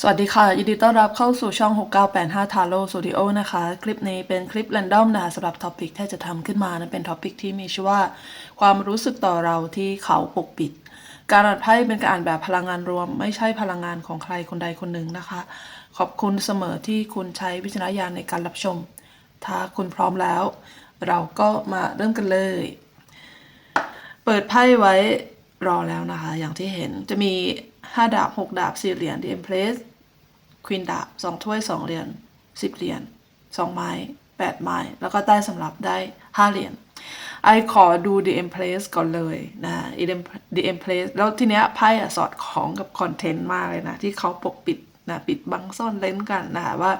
สวัสดีค่ะ ยินดีต้อนรับเข้าสู่ช่อง 6985 t a r o Studio นะคะ คลิปนี้เป็นคลิป r รนดอมนะคะสำหรับท็อปิกที่จะทำขึ้นมานะเป็นท็อปิกที่มีชื่อว่า ความรู้สึกต่อเราที่เขาปกปิด การอ่านไพ่เป็นการอ่านแบบพลังงานรวม ไม่ใช่พลังงานของใครคนใดคนหนึ่งนะคะ ขอบคุณเสมอที่คุณใช้วิจารณญาณในการรับชม ถ้าคุณพร้อมแล้ว เราก็มาเริ่มกันเลย เปิดไพ่ไว้รอแล้วนะคะ อย่างที่เห็นจะมี 5ดาบ6ดาบ4เหรียญ The Empress ควีนดาบ2ถ้วย2เหรียญ10เหรียญ2ไม้8ไม้ แล้วก็ใต้สำหรับได้5เหรียญไอขอดู The Empress ก่อนเลยนะ The Empress แล้วทีเนี้ยไพ่อะสอดคล้องกับคอนเทนต์มากเลยนะ ที่เขาปกปิดนะปิดบังซ่อนเล้นกันนะคะว่า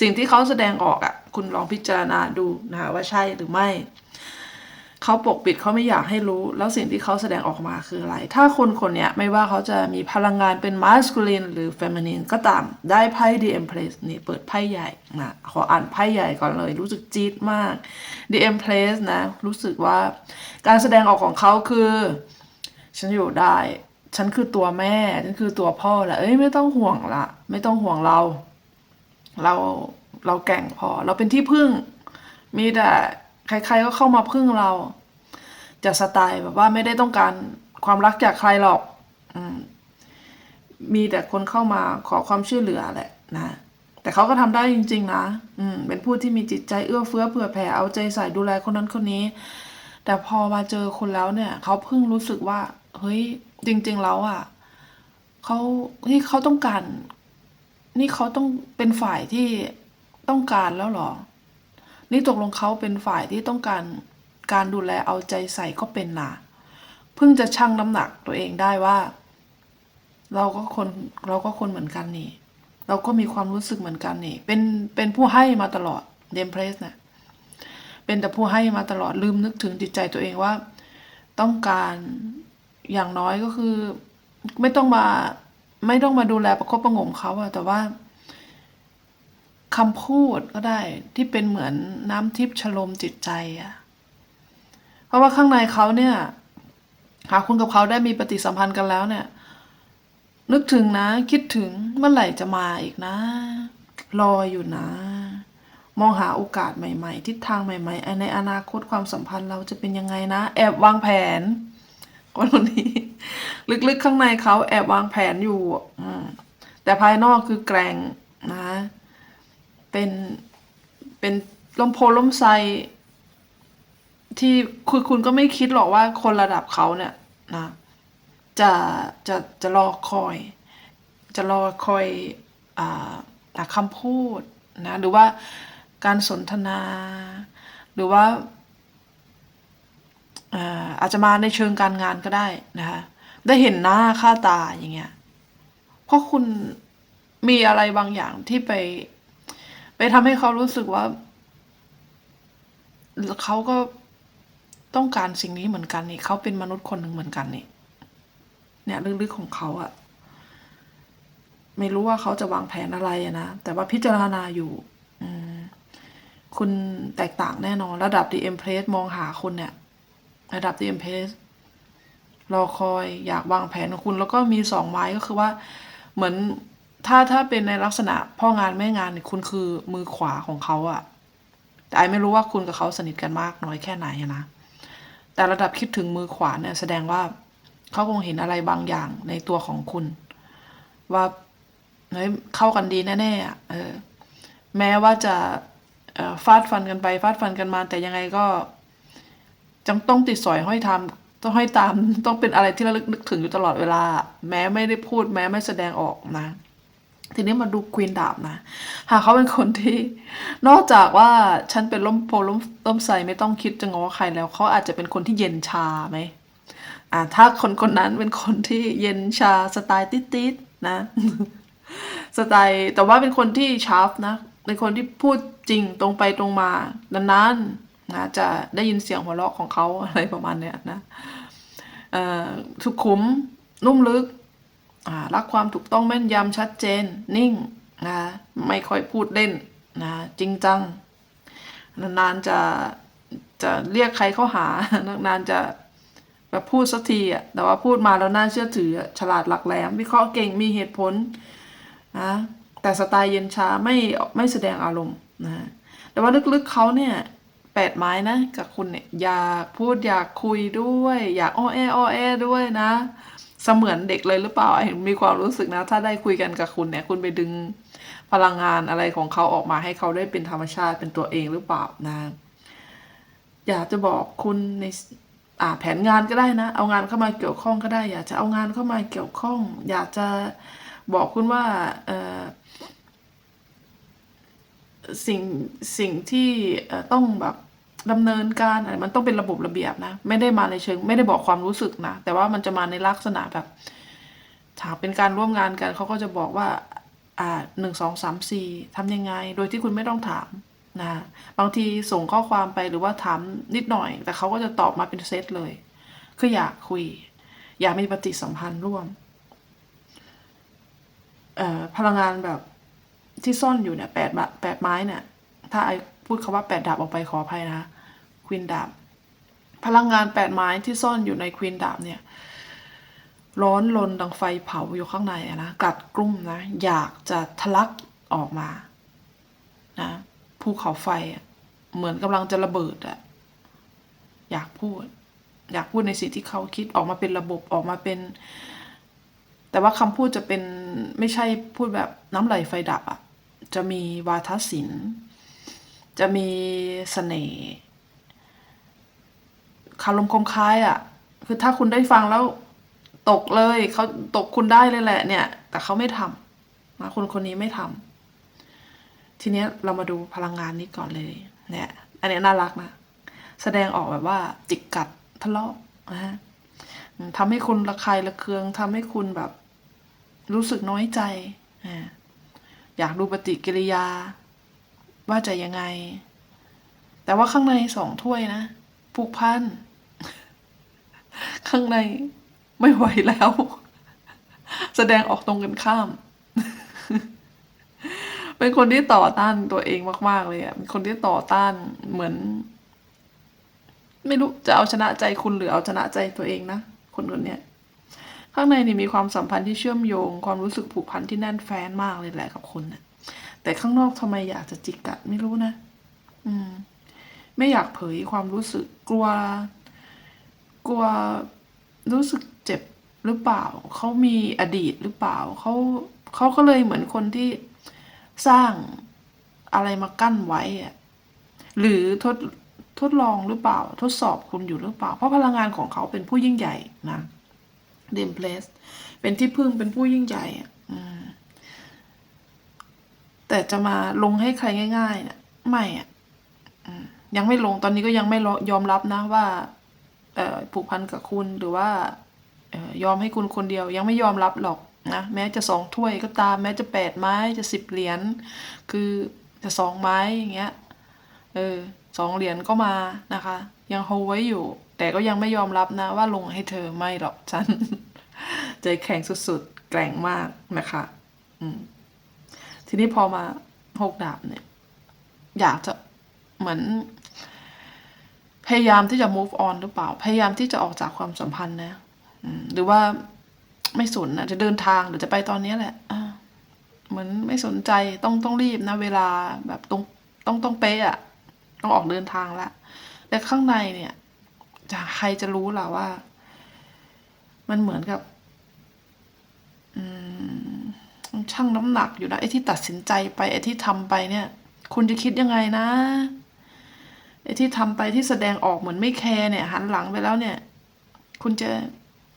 สิ่งที่เขาแสดงออกอะคุณลองพิจารณาดูนะคะว่าใช่หรือไม่ เขาปกปิดเขาไม่อยากให้รู้ แล้วสิ่งที่เขาแสดงออกมาคืออะไร ถ้าคนคนนี้ไม่ว่าเขาจะมีพลังงานเป็นมาสคูลินหรือเฟมินีนก็ตามได้ไพ่ The Empress นี่เปิดไพ่ใหญ่นะขออ่านไพ่ใหญ่ก่อนเลย รู้สึกจี๊ดมาก The Empress นะรู้สึกว่าการแสดงออกของเขาคือ ฉันอยู่ได้ ฉันคือตัวแม่ ฉันคือตัวพ่อแหละเอ้ยไม่ต้องห่วงละไม่ต้องห่วงเรา เราเราแก่งพอ เราเป็นที่พึ่งมีแต่ ใครๆก็เข้ามาพึ่งเรา จากสไตล์แบบว่าไม่ได้ต้องการความรักจากใครหรอกอมมีแต่คนเข้ามาขอความช่วยเหลือแหละนะแต่เขาก็ทำได้จริง ๆ นะ อืม เป็นผู้ที่มีจิตใจเอื้อเฟื้อเผื่อแผ่เอาใจใส่ดูแลคนนั้นคนนี้ แต่พอมาเจอคุณแล้วเนี่ย เขาเพิ่งรู้สึกว่า เฮ้ย จริง ๆ แล้วอะเขาที่เขาต้องการ นี่เขาต้องเป็นฝ่ายที่ต้องการแล้วหรอ นี่ตกลงเขาเป็นฝ่ายที่ต้องการการดูแลเอาใจใส่ก็เป็นนะเพิ่งจะชั่งน้ำหนักตัวเองได้ว่า เราก็คนเราก็คนเหมือนกันนี่ เราก็มีความรู้สึกเหมือนกันนี่ เป็นเป็นผู้ให้มาตลอดเดมเพรสเนี่ยเป็นแต่ผู้ให้มาตลอดลืมนึกถึงจิตใจตัวเองว่า ต้องการอย่างน้อยก็คือ ไม่ต้องมาไม่ต้องมาดูแลประคบประงมเขาอะแต่ว่า คำพูดก็ได้ที่เป็นเหมือนน้ำทิพย์ชโลมจิตใจอะเพราะว่าข้างในเขาเนี่ย หากคุณกับเขาได้มีปฏิสัมพันธ์กันแล้วเนี่ย นึกถึงนะ คิดถึงเมื่อไหร่จะมาอีกนะ รออยู่นะ มองหาโอกาสใหม่ๆ ทิศทางใหม่ๆในอนาคตความสัมพันธ์เราจะเป็นยังไงนะ แอบวางแผนคนคนนี้ ลึกๆข้างในเขาแอบวางแผนอยู่แต่ภายนอกคือแกร่งนะ เป็นเป็นลมโพลมไซที่คือคุณก็ไม่คิดหรอกว่าคนระดับเขาเนี่ยนะจะจะจะรอคอย จะรอคอยอ่าคำพูดนะหรือว่าการสนทนา หรือว่าอ่าอาจจะมาในเชิงการงานก็ได้นะคะได้เห็นหน้าค่าตาอย่างเงี้ยเพราะคุณมีอะไรบางอย่างที่ไป ไปทำให้เขารู้สึกว่าเขาก็ต้องการสิ่งนี้เหมือนกันนี่เขาเป็นมนุษย์คนหนึ่งเหมือนกันนี่ เนี่ยลึกๆของเขาอะไม่รู้ว่าเขาจะวางแผนอะไรนะ แต่ว่าพิจารณาอยู่คุณแตกต่างแน่นอน ระดับ The Empress มองหาคุณเนี่ย ระดับ The Empress รอคอยอยากวางแผนของคุณ แล้วก็มีสองไม้ก็คือว่า เหมือน ถ้าถ้าเป็นในลักษณะพ่องานแม่งานเนี่ยคุณคือมือขวาของเขาอะแต่ไอไม่รู้ว่าคุณกับเขาสนิทกันมากน้อยแค่ไหนนะแต่ระดับคิดถึงมือขวาเนี่ยแสดงว่าเขาคงเห็นอะไรบางอย่างในตัวของคุณ ว่าเฮ้ยเข้ากันดีแน่ๆอะเออแม้ว่าจะฟาดฟันกันไปฟาดฟันกันมา แต่ยังไงก็จังต้องติดสอยห้อยทำต้องห้อยตามต้องเป็นอะไรที่ระลึกนึกถึงอยู่ตลอดเวลา แม้ไม่ได้พูดแม้ไม่แสดงออกนะ ทีนี้มาดูควีนดาบนะหากเขาเป็นคนที่ นอกจากว่าฉันเป็นล้มโพล้มล้มใส่ไม่ต้องคิดจะง้อใครแล้วเขาอาจจะเป็นคนที่เย็นชาไหมอ่าถ้าคนคนนั้นเป็นคนที่เย็นชาสไตล์ติ๊ดๆนะสไตล์แต่ว่าเป็นคนที่ชาร์ปนะเป็นคนที่พูดจริงตรงไปตรงมานานๆนะจะได้ยินเสียงหัวเราะของเขาอะไรประมาณเนี้ยนะเอ่อสุขุมนุ่มลึก รักความถูกต้องแม่นยำชัดเจน นิ่งนะไม่ค่อยพูดเล่นนะจริงจัง นานๆจะจะเรียกใครเข้าหานานๆจะแบบพูดสักทีอะแต่ว่าพูดมาแล้วน่าเชื่อถือฉลาดหลักแหลมวิเคราะห์เก่งมีเหตุผลนะแต่สไตล์เย็นชาไม่ไม่แสดงอารมณ์นะแต่ว่าลึกๆเขาเนี่ยแปดไม้นะกับคุณเนี่ยอยากพูดอยากคุยด้วย อยากอ้อแออ้อแอด้วยนะ เสมือนเด็กเลยหรือเปล่าเห็นมีความรู้สึกนะ ถ้าได้คุยกันกับคุณเนี่ย คุณไปดึงพลังงานอะไรของเขาออกมาให้เขาได้เป็นธรรมชาติเป็นตัวเองหรือเปล่านะ อยากจะบอกคุณในอ่าแผนงานก็ได้นะ เอางานเข้ามาเกี่ยวข้องก็ได้ อยากจะเอางานเข้ามาเกี่ยวข้อง อยากจะบอกคุณว่าเออสิ่งสิ่งที่ต้องแบบ ดำเนินการอะไรมันต้องเป็นระบบระเบียบนะ ไม่ได้มาในเชิง ไม่ได้บอกความรู้สึกนะ แต่ว่ามันจะมาในลักษณะแบบถ้าเป็นการร่วมงานกันเขาก็จะบอกว่า อ่าหนึ่งสองสามสี่ทำยังไง โดยที่คุณไม่ต้องถามนะบางทีส่งข้อความไปหรือว่าถามนิดหน่อย แต่เขาก็จะตอบมาเป็นเซตเลย คืออยากคุย อยากมีปฏิสัมพันธ์ร่วมพลังงานแบบที่ซ่อนอยู่เนี่ยแปดบะแปดไม้เนี่ย ถ้าไอ พูดคาว่าแปดดาบออกไปขออภัยนะคะควีนดาบพลังงานแปดไม้ที่ซ่อนอยู่ในควีนดาบเนี่ยร้อนรนดังไฟเผาอยู่ข้างในนะกัดกลุ่มนะอยากจะทะลักออกมานะภูเขาไฟเหมือนกำลังจะระเบิดอะอยากพูด อยากพูดในสิ่งที่เขาคิดออกมาเป็นระบบออกมาเป็น แต่ว่าคำพูดจะเป็นไม่ใช่พูดแบบน้ำไหลไฟดับอะจะมีวาทศิลป์ จะมีเสน่ห์คารมคมคายอะคือถ้าคุณได้ฟังแล้วตกเลยเขาตกคุณได้เลยแหละเนี่ย แต่เขาไม่ทำนะคนคนนี้ไม่ทำทีเนี้ยเรามาดูพลังงานนี้ก่อนเลย เนี่ย อันนี้น่ารักนะแสดงออกแบบว่า จิกกัดทะเลาะนะฮะทำให้คุณระคายระเคืองทำให้คุณแบบ รู้สึกน้อยใจอ่าอยากดูปฏิกิริยา ว่าจะยังไง แต่ว่าข้างในสองถ้วยนะผูกพัน ข้างในไม่ไหวแล้ว แสดงออกตรงกันข้าม เป็นคนที่ต่อต้านตัวเองมากๆเลยอะเป็นคนที่ต่อต้านเหมือน ไม่รู้จะเอาชนะใจคุณหรือเอาชนะใจตัวเองนะคนคนเนี้ยข้างในนี่มีความสัมพันธ์ที่เชื่อมโยง ความรู้สึกผูกพันที่แน่นแฟ้นมากเลยแหละกับคุณนะ แต่ข้างนอกทำไมอยากจะจิกกัดไม่รู้นะ อืม ไม่อยากเผยความรู้สึกกลัว กลัวรู้สึกเจ็บหรือเปล่า เขามีอดีตหรือเปล่า เขาเขาก็เลยเหมือนคนที่สร้างอะไรมากั้นไว้อะหรือทดทดลองหรือเปล่า ทดสอบคุณอยู่หรือเปล่า เพราะพลังงานของเขาเป็นผู้ยิ่งใหญ่นะเดมเพลสเป็นที่พึ่งเป็นผู้ยิ่งใหญ่อืม แต่จะมาลงให้ใครง่ายๆเนี่ยไม่อะยังไม่ลงตอนนี้ก็ยังไม่ยอมรับนะว่าผูกพันกับคุณหรือว่าออยอมให้คุณคนเดียว ยังไม่ยอมรับหรอกนะแม้จะสองถ้วยก็ตาม แม้จะแปดไม้จะสิบเหรียญคือจะสองไม้อย่างเงี้ยเออสองเหรียญก็มานะคะ ยังโฮไว้อยู่ แต่ก็ยังไม่ยอมรับนะ ว่าลงให้เธอไม่หรอกฉัน ใจแข็งสุดๆ แกร่งมากนะคะ อืม ทีนี้พอมาหกดาบเนี่ย อยากจะเหมือน พยายามที่จะ move on หรือเปล่า พยายามที่จะออกจากความสัมพันธ์นะหรือว่าไม่สนนะจะเดินทางหรือจะไปตอนนี้แหละเหมือนไม่สนใจต้องต้องรีบนะ เวลาแบบตรงต้องต้องเป๊ะอะต้องออกเดินทางละแต่ข้างในเนี่ยจะใครจะรู้ล่ะว่า มันเหมือนกับ อืม ช่างน้ำหนักอยู่นะไอ้ที่ตัดสินใจไปไอ้ที่ทำไปเนี่ย คุณจะคิดยังไงนะไอ้ที่ทำไปที่แสดงออกเหมือนไม่แคร์เนี่ย หันหลังไปแล้วเนี่ย คุณจะ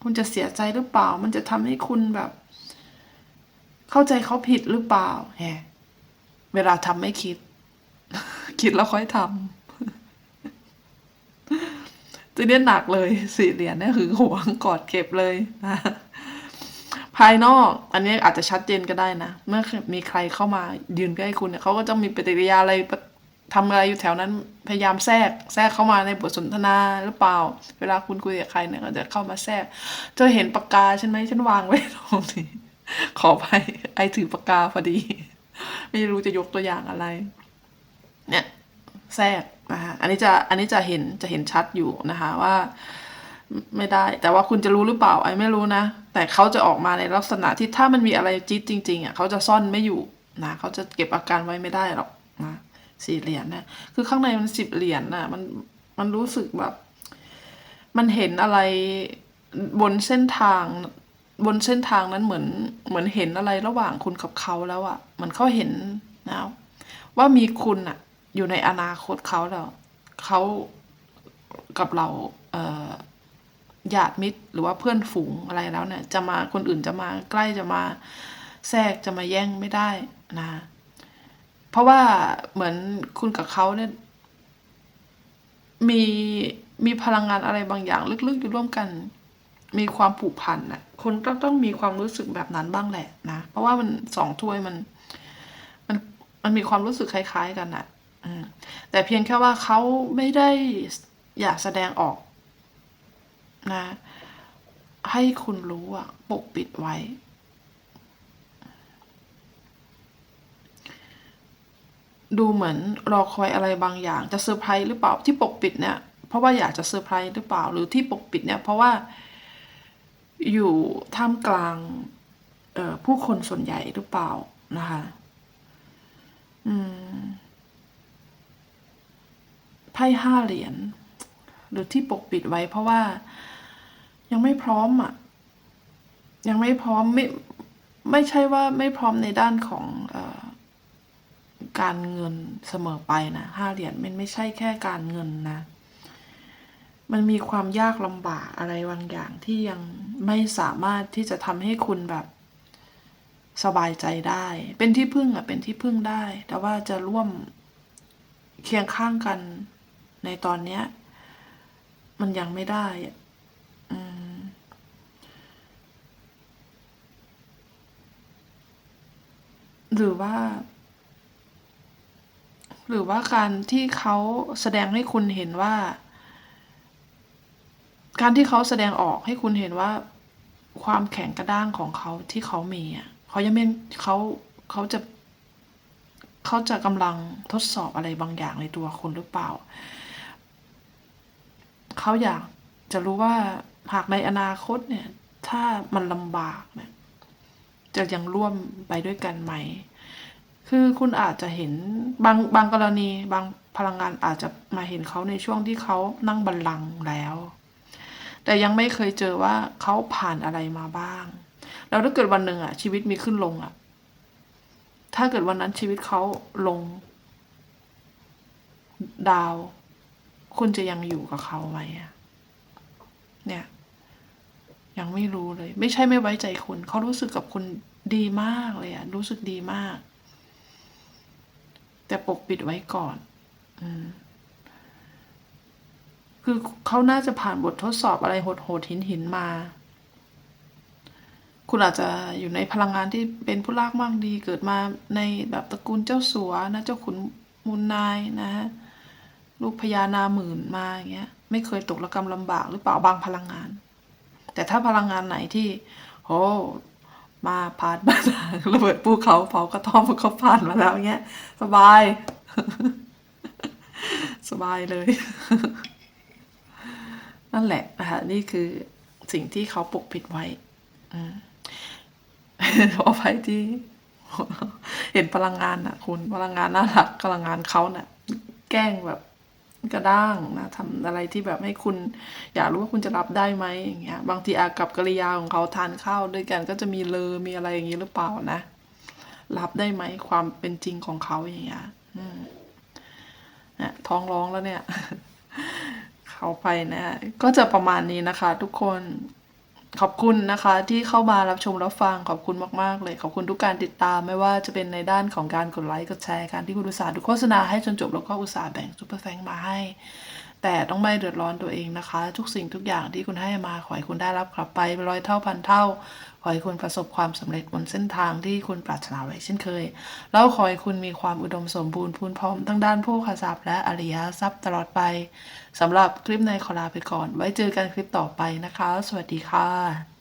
คุณจะเสียใจหรือเปล่า มันจะทำให้คุณแบบ เข้าใจเขาผิดหรือเปล่าแฮเวลาทำไม่คิด คิดแล้วค่อยทำทีนี้หนักเลยสี่เหรียญเนี่ยหึงหวงกอดเก็บเลยนะ ภายนอก อันนี้อาจจะชัดเจนก็ได้นะ เมื่อมีใครเข้ามายืนใกล้คุณเนี่ยเขาก็จะมีปฏิกิริยาอะไรทำอะไรอยู่แถวนั้นพยายามแทรกแทรกเข้ามาในบทสนทนาหรือเปล่า เวลาคุณคุยกับใครเนี่ยก็จะเข้ามาแทรกเธอเห็นปากกาฉันไหมฉันวางไว้ตรงนี้ขอไปไอถือปากกาพอดี ไม่รู้จะยกตัวอย่างอะไร เนี่ยแทรกนะคะอันนี้จะอันนี้จะเห็นจะเห็นชัดอยู่นะคะว่า ไม่ได้ แต่ว่าคุณจะรู้หรือเปล่าไอ้ไม่รู้นะ แต่เขาจะออกมาในลักษณะที่ถ้ามันมีอะไรจี๊ดจริง ๆอะเขาจะซ่อนไม่อยู่นะเขาจะเก็บอาการไว้ไม่ได้หรอกนะสี่เหรียญนะคือข้างในมันสิบเหรียญน่ะ มันมันรู้สึกแบบ มันเห็นอะไรบนเส้นทาง บนเส้นทางนั้นเหมือนเหมือนเห็นอะไรระหว่างคุณกับเขาแล้วอะ่ะเหมือนเขาเห็นนะว่ามีคุณอะอยู่ในอนาคตเขาแล้วเขากับเรา เอ่อ ญาติมิตร หรือว่าเพื่อนฝูงอะไรแล้วเนี่ย จะมาคนอื่นจะมาใกล้จะมาแทรกจะมาแย่งไม่ได้นะเพราะว่าเหมือนคุณกับเขาเนี่ยมีมีพลังงานอะไรบางอย่าง ลึกๆอยู่ร่วมกัน มีความผูกพันน่ะคุณต้องต้องมีความรู้สึกแบบนั้นบ้างแหละนะเพราะว่ามันสองถ้วยมัน มันมันมีความรู้สึกคล้าย ๆ กันน่ะแต่เพียงแค่ว่าเขาไม่ได้อยากแสดงออก นะ ให้คุณรู้อะปกปิดไว้ ดูเหมือนรอคอยอะไรบางอย่าง จะเซอร์ไพรส์หรือเปล่าที่ปกปิดเนี่ย เพราะว่าอยากจะเซอร์ไพรส์หรือเปล่าหรือที่ปกปิดเนี่ย เพราะว่าอยู่ท่ามกลางผู้คนส่วนใหญ่หรือเปล่านะคะไพ่ห้าเหรียญหรือที่ปกปิดไว้เพราะว่า ยังไม่พร้อมอะ ยังไม่พร้อมไม่ไม่ใช่ว่าไม่พร้อมในด้านของอการเงินเสมอไปนะห้าเหรียญมันไม่ใช่แค่การเงินนะ มันมีความยากลำบากอะไรบางอย่างที่ยังไม่สามารถที่จะทำให้คุณแบบสบายใจได้ เป็นที่พึ่งอะ เป็นที่พึ่งได้ แต่ว่าจะร่วมเคียงข้างกันในตอนเนี้ย มันยังไม่ได้อะอืม หรือว่า หรือว่าการที่เขาแสดงให้คุณเห็นว่า การที่เขาแสดงออกให้คุณเห็นว่า ความแข็งกระด้างของเขาที่เขามีอะเขายังไม่เขาเขาจะเขาจะกำลังทดสอบอะไรบางอย่างในตัวคุณหรือเปล่า เขาอยากจะรู้ว่าหากในอนาคตเนี่ย ถ้ามันลำบากเนี่ย จะยังร่วมไปด้วยกันไหม คือคุณอาจจะเห็นบางบางกรณีบางพลังงานอาจจะมาเห็นเขาในช่วงที่เขานั่งบัลลังก์แล้ว แต่ยังไม่เคยเจอว่าเขาผ่านอะไรมาบ้าง แล้วถ้าเกิดวันหนึ่งอะชีวิตมีขึ้นลงอะถ้าเกิดวันนั้นชีวิตเขาลง ดาว คุณจะยังอยู่กับเขาไหมอะเนี่ย ยังไม่รู้เลย ไม่ใช่ไม่ไว้ใจคุณ เขารู้สึกกับคุณดีมากเลยอะรู้สึกดีมาก แต่ปกปิดไว้ก่อนอคือเขาน่าจะผ่านบททดสอบอะไรโหดๆหินหินมา คุณอาจจะอยู่ในพลังงานที่เป็นผู้ลากมากดี เกิดมาในแบบตระกูลเจ้าสัวนะเจ้าขุนมูลนายนะฮะลูกพญานาหมื่นมาอย่างเงี้ย ไม่เคยตกระกำลำบากหรือเปล่าบางพลังงาน แต่ถ้าพลังงานไหนที่โหมาผ่านมาระเบิดภูเขาเผากระท่อมเขาผ่านมาแล้วเงี้ย สบาย สบายเลย นั่นแหละนะคะนี่คือสิ่งที่เขาปกปิดไว้อืมเพราะไฟที่ เห็นพลังงานน่ะ คุณพลังงานน่ารักพลังงานเขาน่ะ แกล้งแบบ กระด้างนะทำอะไรที่แบบให้คุณอยากรู้ว่าคุณจะรับได้ไหมอย่างเงี้ยบางทีอากับกริยาของเขาทานข้าวด้วยกันก็จะมีเลอมีอะไรอย่างนี้หรือเปล่านะ รับได้ไหมความเป็นจริงของเขาอย่างเงี้ยเนี่ยท้องร้องแล้วเนี่ย เขาไปนะ ก็จะประมาณนี้นะคะ ทุกคน ขอบคุณนะคะที่เข้ามารับชมรับฟังขอบคุณมากๆ เลย ขอบคุณทุกการติดตามไม่ว่าจะเป็นในด้านของการกดไลค์กดแชร์การที่คุณอุตส่าห์ดูโฆษณาให้จนจบแล้วก็อุตส่าห์แบ่งซุปเปอร์แฟงมาให้ แต่ต้องไม่เดือดร้อนตัวเองนะคะ ทุกสิ่งทุกอย่างที่คุณให้มาขอให้คุณได้รับกลับไปร้อยเท่าพันเท่า ขอให้คุณประสบความสำเร็จบนเส้นทางที่คุณปรารถนาไว้เช่นเคย แล้วขอให้คุณมีความอุดมสมบูรณ์พูนพร้อมทั้งด้านผู้ขาทรัพย์และอริยทรัพย์ตลอดไปสำหรับคลิปในขอลาไปก่อน ไว้เจอกันคลิปต่อไปนะคะ สวัสดีค่ะ